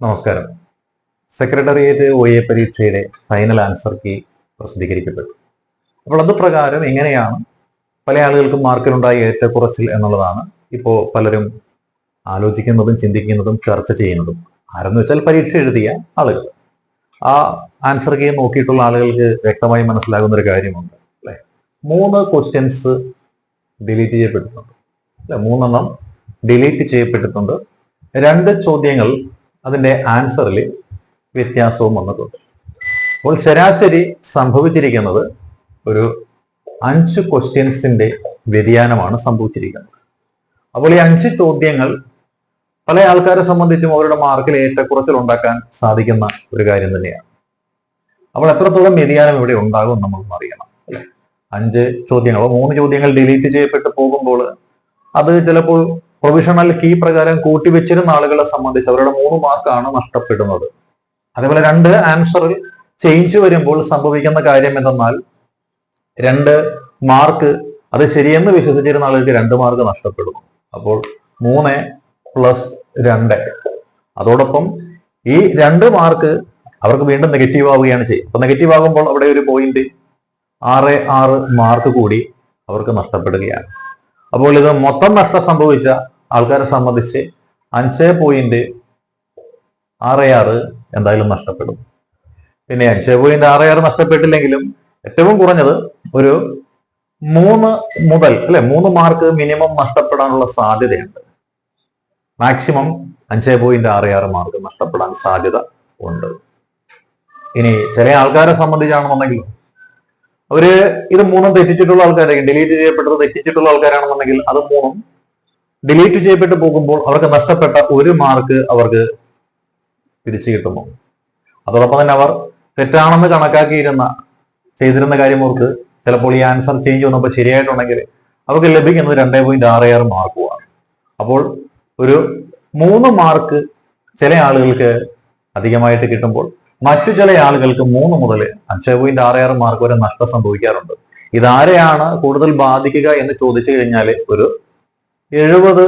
നമസ്കാരം. Secretariat O A പരീക്ഷയുടെ final answer key പ്രസിദ്ധീകരിക്കപ്പെട്ടു. അപ്പോൾ അത് പ്രകാരം എങ്ങനെയാണ് പല ആളുകൾക്കും മാർക്കിലുണ്ടായ ഏറ്റക്കുറച്ചിൽ എന്നുള്ളതാണ് ഇപ്പോൾ പലരും ആലോചിക്കുന്നതും ചിന്തിക്കുന്നതും ചർച്ച ചെയ്യുന്നതും. ആരെന്ന് വെച്ചാൽ പരീക്ഷ എഴുതിയ ആളുകൾ. ആ ആൻസർ കീ നോക്കിയിട്ടുള്ള ആളുകൾക്ക് വ്യക്തമായി മനസ്സിലാകുന്ന ഒരു കാര്യമുണ്ട് അല്ലെ? മൂന്ന് ക്വസ്റ്റ്യൻസ് ഡിലീറ്റ് ചെയ്യപ്പെട്ടിട്ടുണ്ട് അല്ലെ? മൂന്നെണ്ണം ഡിലീറ്റ് ചെയ്യപ്പെട്ടിട്ടുണ്ട്. രണ്ട് ചോദ്യങ്ങൾ അതിന്റെ ആൻസറിൽ വ്യത്യാസവും വന്നിട്ടുണ്ട്. അപ്പോൾ ശരാശരി സംഭവിച്ചിരിക്കുന്നത് ഒരു അഞ്ച് ക്വസ്റ്റ്യൻസിന്റെ വ്യതിയാനമാണ് സംഭവിച്ചിരിക്കുന്നത്. അപ്പോൾ ഈ അഞ്ച് ചോദ്യങ്ങൾ പല ആൾക്കാരെ സംബന്ധിച്ചും അവരുടെ മാർക്കിൽ ഏറ്റക്കുറച്ചിൽ ഉണ്ടാക്കാൻ സാധിക്കുന്ന ഒരു കാര്യം തന്നെയാണ്. അപ്പോൾ എത്രത്തോളം വ്യതിയാനം ഇവിടെ ഉണ്ടാകും നമ്മൾ അറിയണം. അല്ലെ? അഞ്ച് ചോദ്യങ്ങൾ മൂന്ന് ചോദ്യങ്ങൾ ഡിലീറ്റ് ചെയ്യപ്പെട്ട് പോകുമ്പോൾ അത് ചിലപ്പോൾ പ്രൊവിഷണൽ കീ പ്രകാരം കൂട്ടിവെച്ചിരുന്ന ആളുകളെ സംബന്ധിച്ച് അവരുടെ മൂന്ന് മാർക്കാണ് നഷ്ടപ്പെടുന്നത്. അതേപോലെ രണ്ട് ആൻസറിൽ ചേഞ്ച് വരുമ്പോൾ സംഭവിക്കുന്ന കാര്യം എന്തെന്നാൽ രണ്ട് മാർക്ക് അത് ശരിയെന്ന് വിശ്വസിച്ചിരുന്ന ആളുകൾക്ക് രണ്ട് മാർക്ക് നഷ്ടപ്പെടുന്നു. അപ്പോൾ മൂന്ന് പ്ലസ് രണ്ട്. അതോടൊപ്പം ഈ രണ്ട് മാർക്ക് അവർക്ക് വീണ്ടും നെഗറ്റീവ് ആവുകയാണ് ചെയ്യും. അപ്പൊ നെഗറ്റീവ് ആകുമ്പോൾ അവിടെ ഒരു പോയിന്റ് ആറ് ആറ് മാർക്ക് കൂടി അവർക്ക് നഷ്ടപ്പെടുകയാണ്. അപ്പോൾ ഇത് മൊത്തം നഷ്ടം സംഭവിച്ച ആൾക്കാരെ സംബന്ധിച്ച് അഞ്ച് പോയിന്റ് ആറ് ആറ് എന്തായാലും നഷ്ടപ്പെടും. പിന്നെ അഞ്ച് പോയിന്റ് ആറ് ആറ് നഷ്ടപ്പെട്ടില്ലെങ്കിലും ഏറ്റവും കുറഞ്ഞത് ഒരു മൂന്ന് മുതൽ അല്ലെ? മൂന്ന് മാർക്ക് മിനിമം നഷ്ടപ്പെടാനുള്ള സാധ്യതയുണ്ട്. മാക്സിമം അഞ്ച് പോയിന്റ് ആറ് ആറ് മാർക്ക് നഷ്ടപ്പെടാൻ സാധ്യത ഉണ്ട്. ഇനി ചില ആൾക്കാരെ സംബന്ധിച്ചാണെന്നുണ്ടെങ്കിൽ അവർ ഇത് മൂന്നും തെറ്റിച്ചിട്ടുള്ള ആൾക്കാരായിരിക്കും. ഡിലീറ്റ് ചെയ്യപ്പെട്ടത് തെറ്റിച്ചിട്ടുള്ള ആൾക്കാരാണെന്നുണ്ടെങ്കിൽ അത് മൂന്നും ഡിലീറ്റ് ചെയ്യപ്പെട്ട് പോകുമ്പോൾ അവർക്ക് നഷ്ടപ്പെട്ട ഒരു മാർക്ക് അവർക്ക് തിരിച്ചു കിട്ടുന്നു. അതോടൊപ്പം തന്നെ അവർ തെറ്റാണെന്ന് കണക്കാക്കിയിരുന്ന ചെയ്തിരുന്ന കാര്യം അവർക്ക് ചിലപ്പോൾ ഈ ആൻസർ ചേഞ്ച് വന്നപ്പോൾ ശരിയായിട്ടുണ്ടെങ്കിൽ അവർക്ക് ലഭിക്കുന്നത് രണ്ടേ പോയിന്റ് ആറ് ആറ് മാർക്കുമാണ് അപ്പോൾ ഒരു മൂന്ന് മാർക്ക് ചില ആളുകൾക്ക് അധികമായിട്ട് കിട്ടുമ്പോൾ മറ്റു ചില ആളുകൾക്ക് മൂന്ന് മുതൽ അഞ്ച് പോയിന്റ് ആറ് ആറ് മാർക്ക് വരെ നഷ്ടം സംഭവിക്കാറുണ്ട്. ഇതാരെയാണ് കൂടുതൽ ബാധിക്കുക എന്ന് ചോദിച്ചു കഴിഞ്ഞാൽ ഒരു എഴുപത്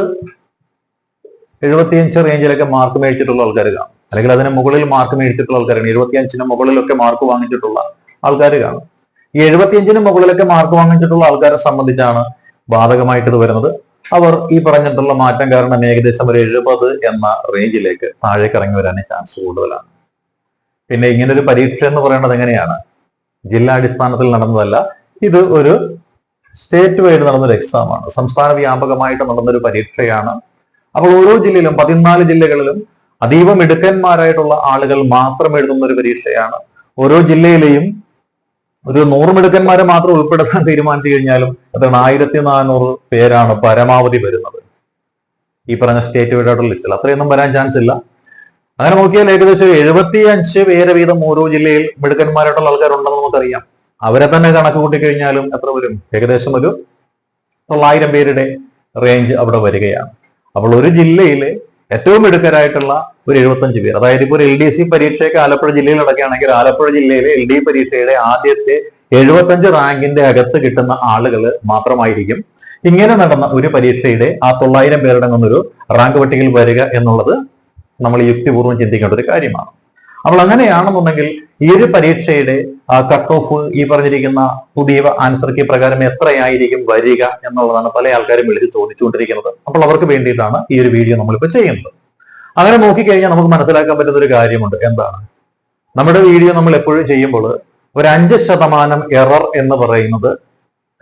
എഴുപത്തിയഞ്ച് റേഞ്ചിലൊക്കെ മാർക്ക് മേടിച്ചിട്ടുള്ള ആൾക്കാർ കാണും. അല്ലെങ്കിൽ അതിന് മുകളിൽ മാർക്ക് മേടിച്ചിട്ടുള്ള ആൾക്കാരാണ് എഴുപത്തിയഞ്ചിന് മുകളിലൊക്കെ മാർക്ക് വാങ്ങിച്ചിട്ടുള്ള ആൾക്കാർ കാണും. ഈ എഴുപത്തിയഞ്ചിന് മുകളിലൊക്കെ മാർക്ക് വാങ്ങിച്ചിട്ടുള്ള ആൾക്കാരെ സംബന്ധിച്ചാണ് ബാധകമായിട്ട് വരുന്നത്. അവർ ഈ പറഞ്ഞിട്ടുള്ള മാറ്റം കാരണം ഏകദേശം ഒരു എഴുപത് എന്ന റേഞ്ചിലേക്ക് താഴേക്ക് ഇറങ്ങി വരാനേ ചാൻസ് കൂടുതലാണ്. പിന്നെ ഇങ്ങനെ ഒരു പരീക്ഷ എന്ന് പറയുന്നത് എങ്ങനെയാണ്? ജില്ലാടിസ്ഥാനത്തിൽ നടന്നതല്ല ഇത് ഒരു സ്റ്റേറ്റ് വൈഡ് നടന്നൊരു എക്സാം ആണ്. സംസ്ഥാന വ്യാപകമായിട്ട് നടന്നൊരു പരീക്ഷയാണ്. അപ്പോൾ ഓരോ ജില്ലയിലും പതിനാല് ജില്ലകളിലും അതീവ മിടുക്കന്മാരായിട്ടുള്ള ആളുകൾ മാത്രം എഴുതുന്ന ഒരു പരീക്ഷയാണ്. ഓരോ ജില്ലയിലെയും ഒരു നൂറ് മിടുക്കന്മാരെ മാത്രം ഉൾപ്പെടുത്താൻ തീരുമാനിച്ചു കഴിഞ്ഞാലും അതാണ് ആയിരത്തി നാനൂറ് പേരാണ് പരമാവധി വരുന്നത്. ഈ പറഞ്ഞ സ്റ്റേറ്റ് വൈഡ് ആയിട്ടുള്ള ലിസ്റ്റിൽ. അത്രയൊന്നും വരാൻ ചാൻസ് ഇല്ല. അങ്ങനെ നോക്കിയാൽ ഏകദേശം എഴുപത്തി അഞ്ച് പേരെ വീതം ഓരോ ജില്ലയിൽ മിടുക്കന്മാരായിട്ടുള്ള ആൾക്കാരുണ്ടെന്ന് നമുക്കറിയാം. അവരെ തന്നെ കണക്ക് കൂട്ടിക്കഴിഞ്ഞാലും എത്ര വരും? ഏകദേശം ഒരു തൊള്ളായിരം പേരുടെ റേഞ്ച് അവിടെ വരികയാണ്. അപ്പോൾ ഒരു ജില്ലയിലെ ഏറ്റവും മിടുക്കരായിട്ടുള്ള ഒരു എഴുപത്തഞ്ച് പേർ അതായത് ഇപ്പോൾ എൽ ഡി സി പരീക്ഷയൊക്കെ ആലപ്പുഴ ജില്ലയിൽ നടക്കുകയാണെങ്കിൽ ആലപ്പുഴ ജില്ലയിലെ എൽ ഡി പരീക്ഷയുടെ ആദ്യത്തെ എഴുപത്തഞ്ച് റാങ്കിന്റെ അകത്ത് കിട്ടുന്ന ആളുകൾ മാത്രമായിരിക്കും ഇങ്ങനെ നടന്ന ഒരു പരീക്ഷയുടെ ആ തൊള്ളായിരം പേരുടെ നിന്നൊരു റാങ്ക് പട്ടികയിൽ വരിക എന്നുള്ളത് നമ്മൾ യുക്തിപൂർവം ചിന്തിക്കേണ്ട ഒരു കാര്യമാണ്. അപ്പോൾ അങ്ങനെയാണെന്നുണ്ടെങ്കിൽ ഈ ഒരു പരീക്ഷയുടെ കട്ട് ഓഫ് ഈ പറഞ്ഞിരിക്കുന്ന പുതിയ ആൻസർ കീ പ്രകാരം എത്രയായിരിക്കും വരിക എന്നുള്ളതാണ് പല ആൾക്കാരും വിളിച്ച് ചോദിച്ചുകൊണ്ടിരിക്കുന്നത്. അപ്പോൾ അവർക്ക് വേണ്ടിയിട്ടാണ് ഈ ഒരു വീഡിയോ നമ്മളിപ്പോൾ ചെയ്യുന്നത്. അങ്ങനെ നോക്കിക്കഴിഞ്ഞാൽ നമുക്ക് മനസ്സിലാക്കാൻ പറ്റുന്ന ഒരു കാര്യമുണ്ട്. എന്താണ്? നമ്മുടെ വീഡിയോ നമ്മൾ എപ്പോഴും ചെയ്യുമ്പോൾ ഒരു അഞ്ച് ശതമാനം എറർ എന്ന് പറയുന്നത്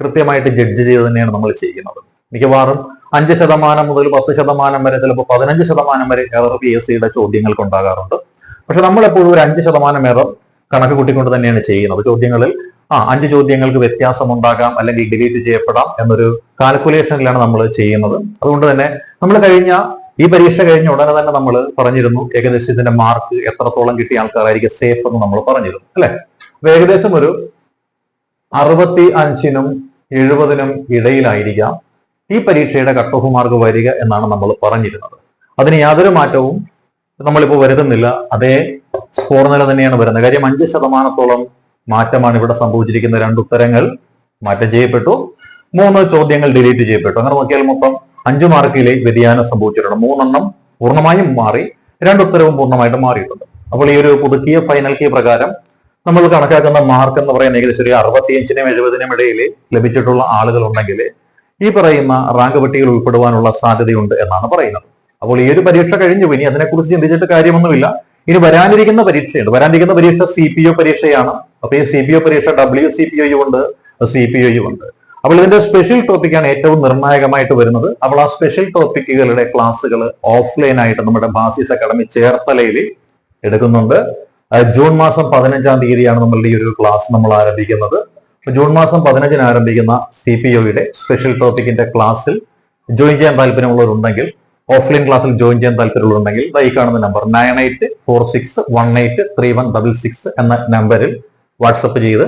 കൃത്യമായിട്ട് ജഡ്ജ് ചെയ്ത് തന്നെയാണ് നമ്മൾ ചെയ്യുന്നത്. മിക്കവാറും അഞ്ച് ശതമാനം മുതൽ പത്ത് ശതമാനം വരെ ചിലപ്പോൾ പതിനഞ്ച് ശതമാനം വരെ എറർ പി എസ് സിയുടെ ചോദ്യങ്ങൾക്ക് ഉണ്ടാകാറുണ്ട്. പക്ഷെ നമ്മൾ എപ്പോഴും ഒരു അഞ്ച് ശതമാനം എറർ കണക്ക് കൂട്ടിക്കൊണ്ട് തന്നെയാണ് ചെയ്യുന്നത്. ചോദ്യങ്ങളിൽ ആ അഞ്ച് ചോദ്യങ്ങൾക്ക് വ്യത്യാസം ഉണ്ടാകാം അല്ലെങ്കിൽ ഡിലീറ്റ് ചെയ്യപ്പെടാം എന്നൊരു കാൽക്കുലേഷനിലാണ് നമ്മൾ ചെയ്യുന്നത്. അതുകൊണ്ട് തന്നെ നമ്മൾ കഴിഞ്ഞ ഈ പരീക്ഷ കഴിഞ്ഞ ഉടനെ തന്നെ നമ്മൾ പറഞ്ഞിരുന്നു ഏകദേശം ഇതിന്റെ മാർക്ക് എത്രത്തോളം കിട്ടിയ ആൾക്കാരായിരിക്കും സേഫ് എന്ന് നമ്മൾ പറഞ്ഞിരുന്നു അല്ലെ? ഏകദേശം ഒരു അറുപത്തി അഞ്ചിനും എഴുപതിനും ഇടയിലായിരിക്കാം ഈ പരീക്ഷയുടെ കട്ട് ഓഫ് മാർക്ക് വരിക എന്നാണ് നമ്മൾ പറഞ്ഞിരുന്നത്. അതിന് യാതൊരു മാറ്റവും നമ്മളിപ്പോൾ വരുത്തുന്നില്ല. അതേ സ്കോർ നില തന്നെയാണ് വരുന്നത്. കാര്യം അഞ്ച് ശതമാനത്തോളം മാറ്റമാണ് ഇവിടെ സംഭവിച്ചിരിക്കുന്ന രണ്ട് ഉത്തരങ്ങൾ മാറ്റം ചെയ്യപ്പെട്ടു. മൂന്ന് ചോദ്യങ്ങൾ ഡിലീറ്റ് ചെയ്യപ്പെട്ടു. അങ്ങനെ നോക്കിയാൽ മൊത്തം അഞ്ചു മാർക്കിലെ വ്യതിയാനം സംഭവിച്ചിട്ടുണ്ട്. മൂന്നെണ്ണം പൂർണമായും മാറി രണ്ട് ഉത്തരവും പൂർണമായിട്ടും മാറിയിട്ടുണ്ട്. അപ്പോൾ ഈ ഒരു പുതുക്കിയ ഫൈനൽ കീ പ്രകാരം നമ്മൾ കണക്കാക്കുന്ന മാർക്ക് എന്ന് പറയുന്ന ഏകദേശം ഒരു അറുപത്തിയഞ്ചിനും എഴുപതിനും ഇടയിൽ ലഭിച്ചിട്ടുള്ള ആളുകൾ ഉണ്ടെങ്കിൽ ഈ പറയുന്ന റാങ്ക് പട്ടികയിൽ ഉൾപ്പെടുവാനുള്ള സാധ്യതയുണ്ട് എന്നാണ് പറയുന്നത്. അപ്പോൾ ഈ ഒരു പരീക്ഷ കഴിഞ്ഞു. ഇനി അതിനെക്കുറിച്ച് ചിന്തിച്ചിട്ട് കാര്യമൊന്നുമില്ല. ഇനി വരാനിരിക്കുന്ന പരീക്ഷയുണ്ട്. വരാനിരിക്കുന്ന പരീക്ഷ സി പി ഒ പരീക്ഷയാണ്. അപ്പൊ ഈ സി പി ഒ പരീക്ഷ ഡബ്ല്യു സി പി ഒ ഉണ്ട് സി പി ഒ ഉണ്ട്. അപ്പോൾ ഇതിന്റെ സ്പെഷ്യൽ ടോപ്പിക്കാണ് ഏറ്റവും നിർണായകമായിട്ട് വരുന്നത്. അപ്പോൾ ആ സ്പെഷ്യൽ ടോപ്പിക്കുകളുടെ ക്ലാസ്സുകൾ ഓഫ്ലൈൻ ആയിട്ട് നമ്മുടെ ബാസിസ് അക്കാഡമി ചേർത്തലയിൽ എടുക്കുന്നുണ്ട്. ജൂൺ മാസം പതിനഞ്ചാം തീയതിയാണ് നമ്മളുടെ ഈ ഒരു ക്ലാസ് നമ്മൾ ആരംഭിക്കുന്നത്. ജൂൺ മാസം പതിനഞ്ചിന് ആരംഭിക്കുന്ന സി പി ഒയുടെ സ്പെഷ്യൽ ടോപ്പിക്കിന്റെ ക്ലാസ്സിൽ ജോയിൻ ചെയ്യാൻ താല്പര്യമുള്ളവരുണ്ടെങ്കിൽ ഓഫ്ലൈൻ ക്ലാസ്സിൽ ജോയിൻ ചെയ്യാൻ താല്പര്യമുള്ളവരുണ്ടെങ്കിൽ ഈ കാണുന്ന number nine eight four six one eight three one double six എന്ന നമ്പറിൽ വാട്സപ്പ് ചെയ്ത്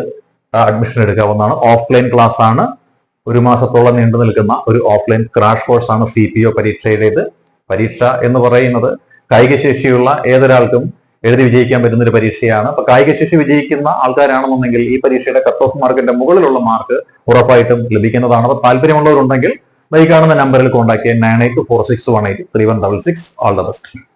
അഡ്മിഷൻ എടുക്കാവുന്നതാണ്. ഓഫ്ലൈൻ ക്ലാസ് ആണ്. ഒരു മാസത്തോളം നീണ്ടു നിൽക്കുന്ന ഒരു ഓഫ്ലൈൻ ക്രാഷ് കോഴ്സ് ആണ് സി പി ഒ പരീക്ഷയുടേത് പരീക്ഷ എന്ന് പറയുന്നത് കായികശേഷിയുള്ള ഏതൊരാൾക്കും എഴുതി വിജയിക്കാൻ പറ്റുന്ന ഒരു പരീക്ഷയാണ്. അപ്പൊ കായികശേഷി വിജയിക്കുന്ന ആൾക്കാരാണെന്നുണ്ടെങ്കിൽ ഈ പരീക്ഷയുടെ കട്ട് ഓഫ് മാർക്കിന്റെ മുകളിലുള്ള മാർക്ക് ഉറപ്പായിട്ടും ലഭിക്കുന്നതാണ്. അപ്പൊ താല്പര്യമുള്ളവരുണ്ടെങ്കിൽ ഈ കാണുന്ന നമ്പറിൽ കോൺടാക്ട് ചെയ്യാൻ nine eight four six one eight three one double six all the best